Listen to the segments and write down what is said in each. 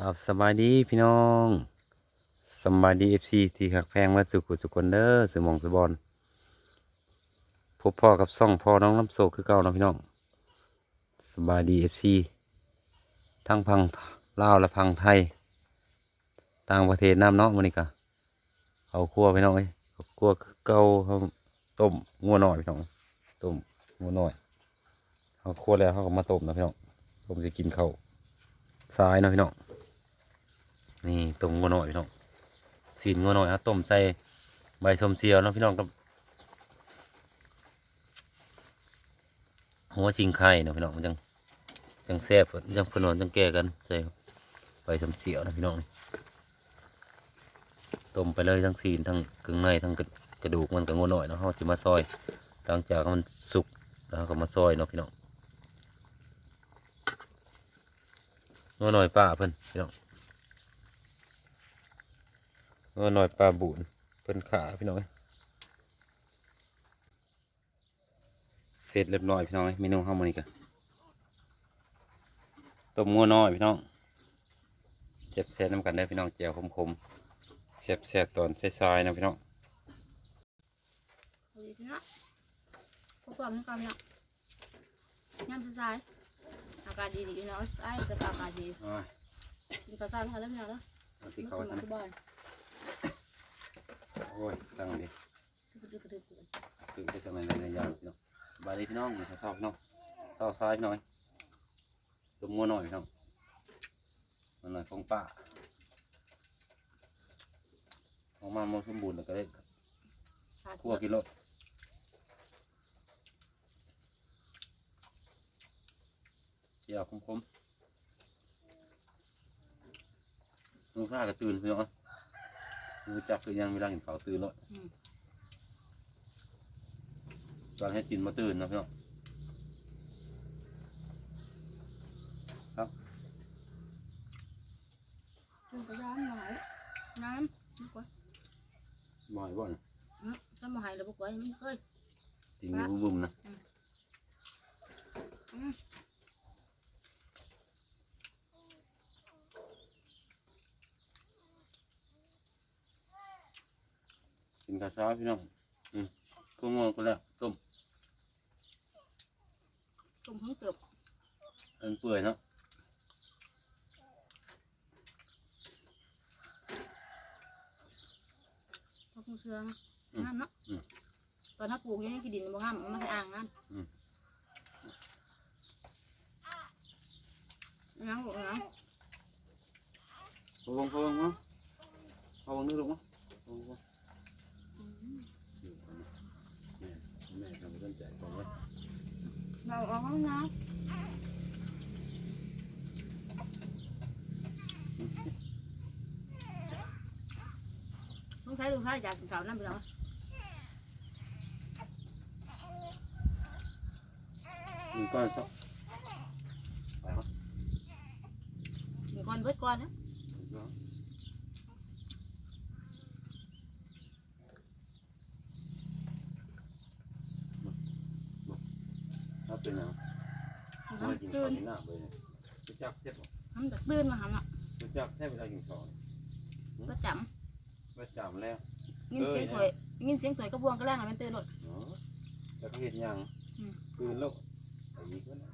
กับสบายดีพี่น้องสบายดีเอฟซีที่หักแพงมาสุขุสุคนเด้อสมองสบอนพบพ่อกับซ่องพ่อน้องน้ำโศกคือเก่านาะพี่น้องสบายดีเอฟซีทั้งพังลาวและพังไทย ต่างประเทศน้ำเนาะมันนี่กะเขาคั่วพี่น้องเอ้ยคั่วคือเก่าเขาต้มงัวหน่อยพี่น้องต้มงัวหน่อยเขาคั่วแล้วเขาก็มาต้มนะพี่น้องต้มจะกินข้าวสายนะพี่น้อง นี่ต้มงัวหน่อยพี่น้องสีนงัวหน่อยครับต้มใส่ใบสมเจียวเนาะพี่น้องกับหัวชิงไข่เนาะพี่น้องมันจังจังแซ่บจังพนวนจังแก่กันใส่ใบสมเจียวเนาะพี่น้องต้มไปเลยทั้งสีนทั้งเครื่งในทั้งกระกระดูกมันกับงัวหน่อยเนาะเขาจะมาซอยหลังจากมันสุกแล้วก็มาซอยเนาะพี่น้องงัวหน่อยปลาเพิ่นพี่น้อง หน่อยปลาบุญเพิ่นขาพี่น้องเอ้ยเสร็จเรียบร้อยพี่น้องเอ้ยเมนูข้าวมันนี่กันต้มงัวน้อยพี่น้องเจ็บแซ่บน้ำกันได้อพี่น้องเจียวคมๆแซ่บแซ่บๆตอนใส่ๆนะพี่น้องเอาดีเนาะพวกความกันเนาะยามสายๆอากาศดีๆเนาะไอ้จะอากาศดีกินกระซ่าเขาแล้วเนาะเนาะเอาที่มันเขาสมทำที่บ้าน โอ้ยตั้งดิดึกๆดึกตื่นได้ทำไมในยามพี่น้องบายดีพี่น้องนี่เขาชอบพี่น้องเศร้าซ้ายพี่น้องเอ้ยต้มงัวน้อยพี่น้องมันหน่อยของป้าออกมามันสมบูรณ์แล้วก็ได้ๆชาคั่วกินรสเจียวคมๆลุงซ่าก็ตื่นพี่น้อง รู้จักคือยังเวลาเห็นเขาวตื่นแล้วอืม ตอนให้จินมาตื่นนะพี่น้องกินกระซ่าหน่อยน้ำนี่กว่าบ่อยบ่อนอืมถ้ามาหายแล้วบุกไว้ไม่เคยติงอยู่บุ้มๆนะ นข้าวเช้าพี่น้องอืมก็งวงก็แล้วต้มต้มเพิ่งเกือบอันเปื่อยเนาะต้มเชืองงามเนาะตอนถ้าปลูกอยู่ในที่ดินบ่งามมันไม่ใช่อ่างงามน้ำบุกน้ำพะวงพะวงเนาะพะวงนึกลูกมั้งพะวงพะวงอยู่ก่อนนะแม่ แม่ทำต้นแจกของไว้เราเอาห้องน้ำลูกชายลูกชายจาก เก่านั่นไปแล้วมีก้อนชอบไปครับมีคนเบิดก่อนนะถ้าเป็นอะไรไม่กินข้าวกินน้ำเลยรู้จักเทปบ่ทำจากตื่นมาทำอะรู้จักแทบเวลากินข้าวประจประจำแล้วำยินเสียงถอยยินเสียงถอยกระบวงกระแรงอะมันตื่นหมด เนาะแต่ก็เห็นยังอืม คืนแล้วไอ้อีกแล้วนะ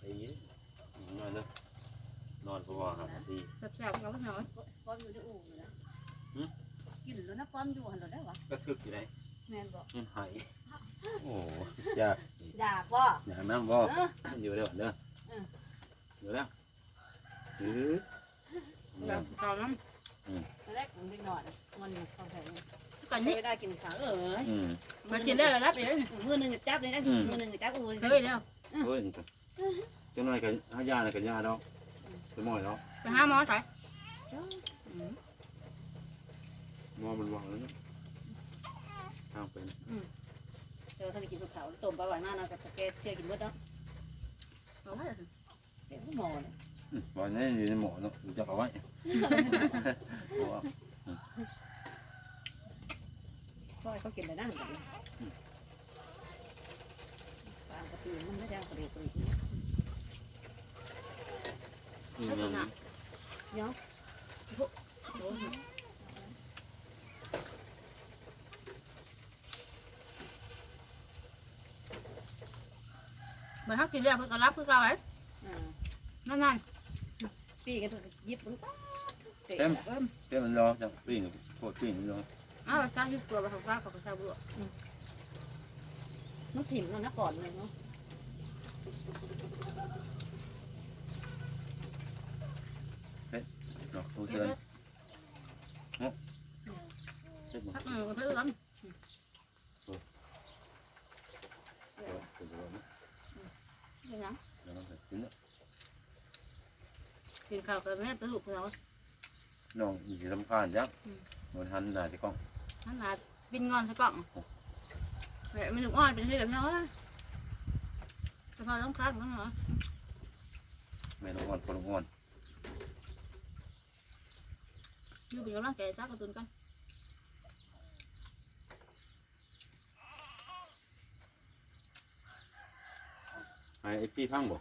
ไอ้อีกนอนเลยนอนประมาณห้านาทีแซ่บๆเขาหน่อยป้อมอยู่ในอู่เลยนะหืมกินแล้วนะป้อมอยู่หันเราได้วะก็ทึกอยู่ไหนแม่นบอกมันหาย โอ้ยากอีกอยากบ่อย่างน้ำบ่เอออยู่เดี๋ยวเด้อเอออยู่แล้วหือแบบเก่าน้ตอนแรกผมไปนอนมันเข้าไปำก่อนไม่นี้ได้กินข้าวเอออืมมากินได้แล้วรับเองมือหนึ่งก็จับเลยนะอืมมือหนึ่งก็จับอูเฮ้ยเดี๋ยวเฮ้ยจังหน่อยกับหายาอะไรกับยาดอกไปหมอยแล้วไปหาหมอใส่มอมันวางแล้วเนี่ยทางเป็น เจอท่านกินข้าวต้มปลาหวานหน้านะกับแกเที่ยวกินหมดเนาะเอาไว้แกไม่หมอเลยอืมบอกนี่อยู่ในหมอเนาะรู้จักเอาไว้เอาว่าช่วยเขากินได้นั่งกันปลากระตือมันไม่ได้กระดูกกระดิกอืมยังเนาะโอ้ยมันทั กกินเรียกเพื่อนก็รับเพื่อนเก่าเลยอ่านั่นนั่นปีกันถูกยิบมันเตะเต็มเอิ่มเต็มมันรอจังปิ้งโคตรปิ้งมันรออ้าวซาอยู่ตัวไปของซาของซาบุญน้องถิ่มมันนะก่อนเลยเนาะเนาะตัวเฮ็เสือดเช็ดมันพักหนึ่งเพื่อนล้ เออ เดี๋ยวเดี๋ยวำเป็นยังเดี๋ยวมันจะกินแล้วกินข้าวกับแม่ตัวลูกเราน้องมีสำคัญจังมันหันหน้าที่กล้องท่านนาบินงอนสักกล่องแหละไม่ลูกอ่อนเป็นที่แบบนี้เอ้ยจะพาต้องคลาดมั้งเหรอแม่น้องอ่อนคนอ่อนอยู่เป็นกำลังใจซากระตุนกัน ไอ้พี่พังบ่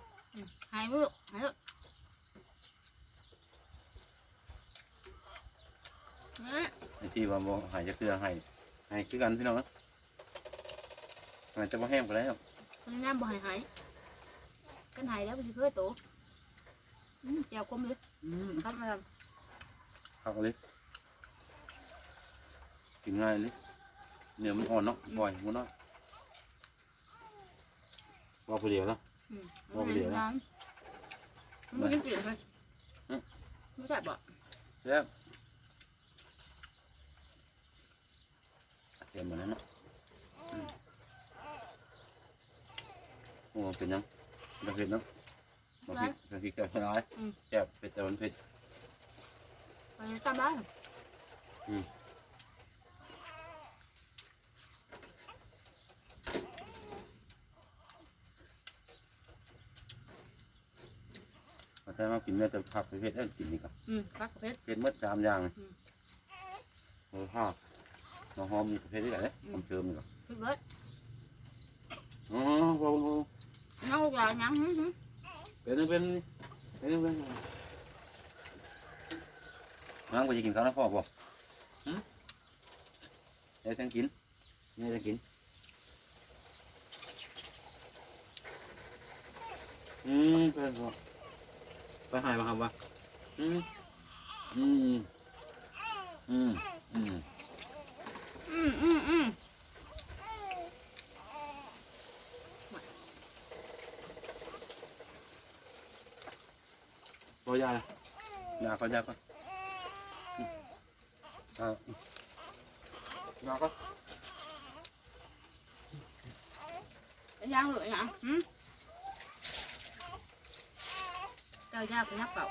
หายมือหายเลยเนี่ยไอ้ที่ว่าบ่หายจะคือหายหายคือกันพี่น้องนะหายจะบ่แห้งไปแล้วมันน้ำบ่หายหายกันหายแล้วมันจะเคยโตอืมแจวคมเลยครับมาทพักเลยกินง่ายเลยเนื้อมันอ่อนเนาะบ่อยมันเนาะว่าผู้เดียวเนาะำอื มเอาไปเดี๋ยวนะน้ำมันไม่ได้เปลี่ยนเลยไม่ใช่บ่แล้วเตรียมมาแล้วเนาะอืมโอ้เป็นยังเราเผ็ดเนาะมาพริกมาพริกแต่ร้ายแซ่บเผ็ดแต่มันเผ็ดไปตามบ้านม แต่มากินแม่แต่ผักเผ็ดได้กินนี่ก็อืมปักกระเพชรเผ็ดหมดสามอย่างอืม โอ้ข้าวน้องหอมมีเผ็ดได้ไหนผมเติมนี่ก็พี่เบิร์ดอ๋อบ่บ่น้องลูกหลานยังหึหึเป็นเป็นเป็นเป็นน้องก็จะกินข้าวนะพ่อบ่หืมเดี๋ยวจะกินนี่จะกินอืมเป็นบ่ ไปหายมาครับวะอืมอืมอืมอืมอืมอืมอืมบ่ยาเลยยาก็ยาก็อืมอ่ายาก็ยังหรือยังหึ เจ้ายากก็ยักเป่า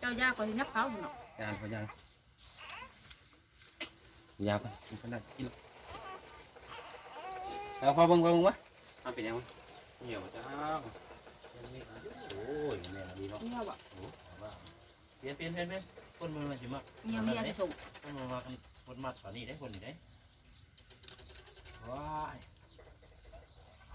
เจ้ายากก็ยักเป่าเนาะยาก็ยายาไปมันขนาดกินแล้วพอเบิ่งพอเบิ่งวะทำเป็นยังวะเหนียวจ้าโอ้ยแม่ดีเนาะเนี่ยบ่โอ้ว่าเปลี่ยนเปลี่ยนเปลี่ยนเปลี่ยนคนมันมันสิมักเนี่ยมีอะไรส่งคนมันมาคนมัดตอนนี้ได้คนนี้ได้ว้ายค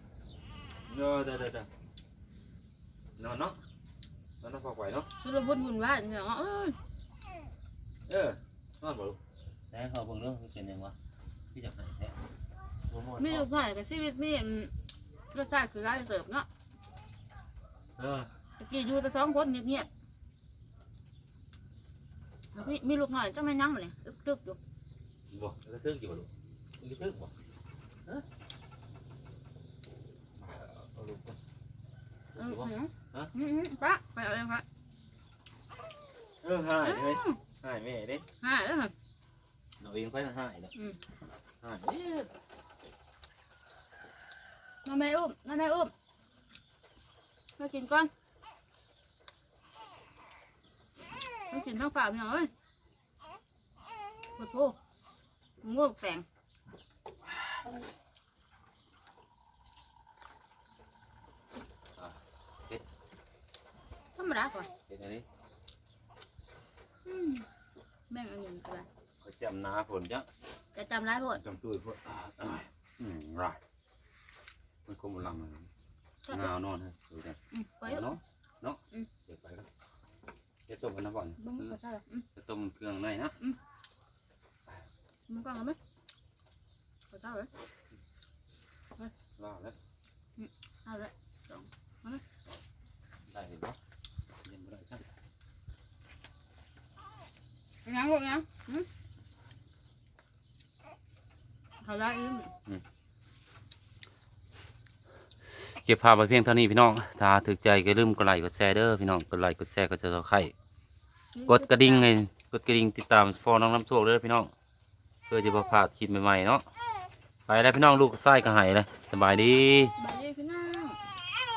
เออเอาแกเห็นเด้อเด้อเออโอ้ยเป็นอย่างนี้โอ้โหอืมมีแง่โอ้ยวเด้อนอนเนอย่างนี้เหรอนเนอนเนาะนอนนอนพอไหวเนาะสุดบุญบุญว่าอย่าเงี้ยเอ้ยเออนอนบ่ลูกแต่เขาเบิ่งเรื่องเป็นยังวะพี่จะหายแท้บ่หมดมีลูกหน่อยกับชีวิตมีอืมรสชาติคือร้ายเสิร์ฟเนาะเออตะกี้อยู่แต่สองคนเงียบๆแล้วมีมีลูกหน่อยจังไม่นั่งเลยอึกตึกอยู่บ่กระทึกอยู่บ่ลูกตึกบ่ฮะ ดูก่อนเออเอออืมปะไปเอาเองปะเออหายเลยหายแม่เด้หายแล้วค่ะเราเองค่อยมันหายเลยหายน้องแม่อุ้มน้องแม่อุ้มมากินก่อนมากินทั้งปากเนี่ยเอ้ยปวดโผง่วงแฝง ธรรมดาก่อนเห็นอันนี้อืมแม่งอันนี้ก็ได้เขาจำนาผลจ้ะจะจำได้หมดจำตุ้ยพวกอ่าอ่าอืมไรมันคงมันลำเลยงาวนอนฮะดูดิอืมไปเยอะเนาะเนาะอืม เดี๋ยวไปก็จะต้มกันนะก่อนบ้างก็ใช่หรออืม จะต้มเครื่องในนะมันก็เอาไหมก็ใช่เลยรอแล้วเอาเลย ได้เห็นปะยังไม่ได้ใช่ ยังลูกยังอืมเขาได้อีกเก็บภาพไว้เพียงเท่านี้พี่น้องถ้าถึกใจก็ลืมกดไลค์กดแชร์เด้อพี่น้องกดไลค์กดแชร์ก็จะไข่กดกระดิ่งไงกดกระดิ่งติดตามฟอน้องน้ำโชคเด้อพี่น้องเพื่อจะบ่พลาดคลิปใหม่ๆเนาะไปแล้วพี่น้องลูกไส้ก็ใหายเลยสบายดีบาย